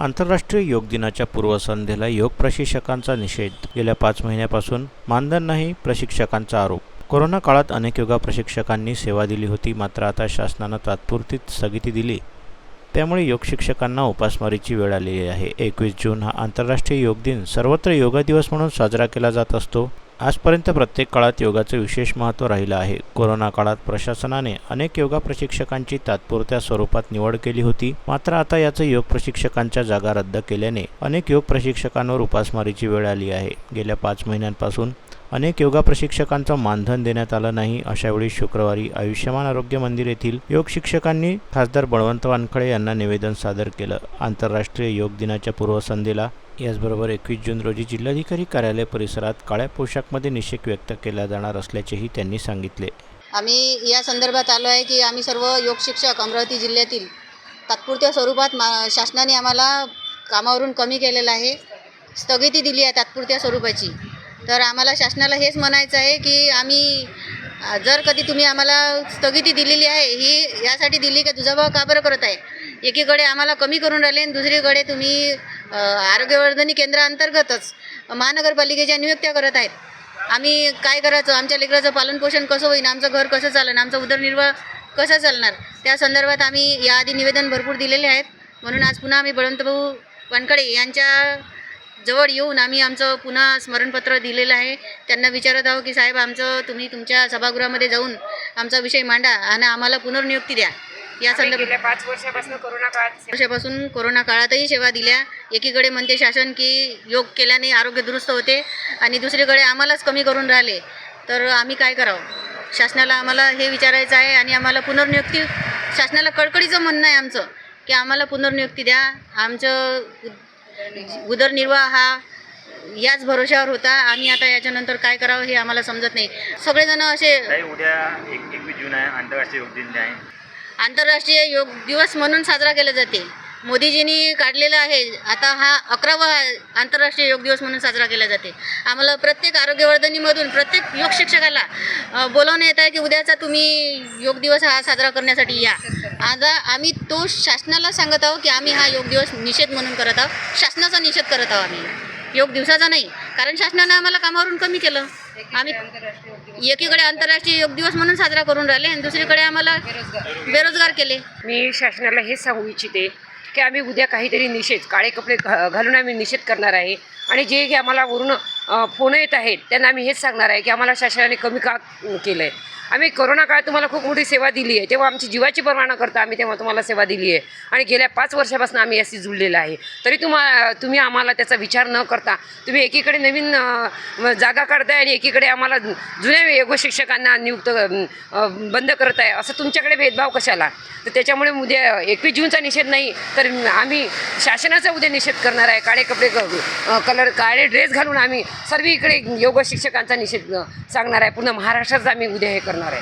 आंतरराष्ट्रीय योग दिनाच्या पूर्वसंध्येला योग प्रशिक्षकांचा निषेध. गेल्या पाच महिन्यापासून मानधन नाही प्रशिक्षकांचा आरोप. कोरोना काळात अनेक योगा प्रशिक्षकांनी सेवा दिली होती मात्र आता शासनानं तात्पुरती स्थगिती दिली. त्यामुळे योग शिक्षकांना उपासमारीची वेळ आलेली आहे. एकवीस जून हा आंतरराष्ट्रीय योग दिन. सर्वत्र योगा दिवस म्हणून साजरा केला जात असतो. आजपर्यंत प्रत्येक काळात योगाचं विशेष महत्त्व राहिलं आहे. कोरोना काळात प्रशासनाने अनेक योगा प्रशिक्षकांची तात्पुरत्या स्वरूपात निवड केली होती. मात्र आता याचं योग प्रशिक्षकांच्या जागा रद्द केल्याने अनेक योग प्रशिक्षकांवर उपासमारीची वेळ आली आहे. गेल्या पाच महिन्यांपासून अनेक योगा प्रशिक्षकांचं मानधन देण्यात आलं नाही. अशावेळी शुक्रवारी आयुष्यमान आरोग्य मंदिर येथील योग शिक्षकांनी खासदार बळवंत वानखळे यांना निवेदन सादर केलं. आंतरराष्ट्रीय योग दिनाच्या पूर्वसंध्येला याचबरोबर एकवीस जून रोजी जिल्हाधिकारी कार्यालय परिसरात काळ्या पोशाखमध्ये निषेध व्यक्त केला जाणार असल्याचेही त्यांनी सांगितले. आम्ही या संदर्भात आलो आहे की आम्ही सर्व योग शिक्षक अमरावती जिल्ह्यातील तात्पुरत्या स्वरूपात मा शासनाने आम्हाला कामावरून कमी केलेलं आहे स्थगिती दिली आहे तात्पुरत्या स्वरूपाची. तर आम्हाला शासनाला हेच म्हणायचं आहे की आम्ही जर कधी तुम्ही आम्हाला स्थगिती दिलेली आहे ही यासाठी दिली का दुजाभाव का बरं करत आहे? एकीकडे आम्हाला कमी करून राहिले आणि दुसरीकडे तुम्ही आरोग्यवर्धनी केंद्राअंतर्गतच महानगरपालिकेच्या नियुक्त्या करत आहेत. आम्ही काय करायचं? आमच्या लेकराचं पालनपोषण कसं होईल आमचं घर कसं चालेल आमचा उदरनिर्वाह कसा चालणार? त्या संदर्भात आम्ही याआधी निवेदन भरपूर दिलेले आहेत. म्हणून आज पुन्हा आम्ही बळवंतभाऊ वानकडे यांच्या जवळ येऊन आम्ही आमचं पुन्हा स्मरणपत्र दिलेलं आहे. त्यांना विचारत आहोत की साहेब आमचं तुम्ही तुमच्या सभागृहामध्ये जाऊन आमचा विषय मांडा आणि आम्हाला पुनर्नियुक्ती द्या. या आम्ही संदर्भात गेल्या पाच वर्षापासून कोरोना काळात वर्षापासून कोरोना काळातही सेवा दिल्या. एकीकडे म्हणते शासन की योग केल्याने आरोग्य दुरुस्त होते आणि दुसरीकडे आम्हालाच कमी करून राहिले. तर आम्ही काय करावं? शासनाला आम्हाला हे विचारायचं आहे आणि आम्हाला पुनर्नियुक्ती शासनाला कळकळीचं म्हणणं आहे आमचं की आम्हाला पुनर्नियुक्ती द्या. आमचं उद- उदरनिर्वाह हा याच भरोश्यावर होता. आणि आता याच्यानंतर काय करावं हे आम्हाला समजत नाही. सगळेजण असे उद्या एक एकवीस जून आहे. आंतरराष्ट्रीय योग दिन आहे. आंतरराष्ट्रीय योग दिवस म्हणून साजरा केला जाते. मोदीजींनी काढलेला आहे. आता हा अकरावा आंतरराष्ट्रीय योग दिवस म्हणून साजरा केला जाते. आम्हाला प्रत्येक आरोग्यवर्धनीमधून प्रत्येक योग शिक्षकाला बोलावणं येत आहे की उद्याचा तुम्ही योग दिवस हा साजरा करण्यासाठी या. आता आम्ही तो शासनाला सांगत आहोत की आम्ही हा योग दिवस निषेध म्हणून करत आहोत. शासनाचा निषेध करत आहोत आम्ही. योग दिवसाचा नाही. कारण शासनानं आम्हाला कामावरून कमी केलं. आम्ही एकीकडे आंतरराष्ट्रीय योग दिवस म्हणून साजरा करून राहिले आणि दुसरीकडे आम्हाला बेरोजगार केले. मी शासनाला हेच सांगू इच्छिते की आम्ही उद्या काहीतरी निषेध काळे कपडे घा घालून आम्ही निषेध करणार आहे. आणि जे आम्हाला वरून फोन येत आहेत. त्यांना आम्ही हेच सांगणार आहे की आम्हाला शासनाने कमी का केलं आहे आम्ही कोरोना काळात तुम्हाला खूप मोठी सेवा दिली आहे. तेव्हा आमची जीवाची पर्वा न करता आम्ही तेव्हा तुम्हाला सेवा दिली आहे. आणि गेल्या पाच वर्षापासून आम्ही याशी जुळलेलं आहे. तरी तुम्हा तुम्ही आम्हाला त्याचा विचार न करता तुम्ही एकीकडे नवीन जागा काढताय आणि एकीकडे आम्हाला जुन्या योग शिक्षकांना नियुक्त बंद करत आहे असं तुमच्याकडे भेदभाव कशाला? तर त्याच्यामुळे उद्या एकवीस जूनचा निषेध नाही तर आम्ही शासनाचा उद्या निषेध करणार आहे. काळे कपडे कलर काळे ड्रेस घालून आम्ही सर्व इकडे योग शिक्षकांचा निषेध सांगणार आहे. पूर्ण महाराष्ट्राचा आम्ही उद्या हे करणार आहे.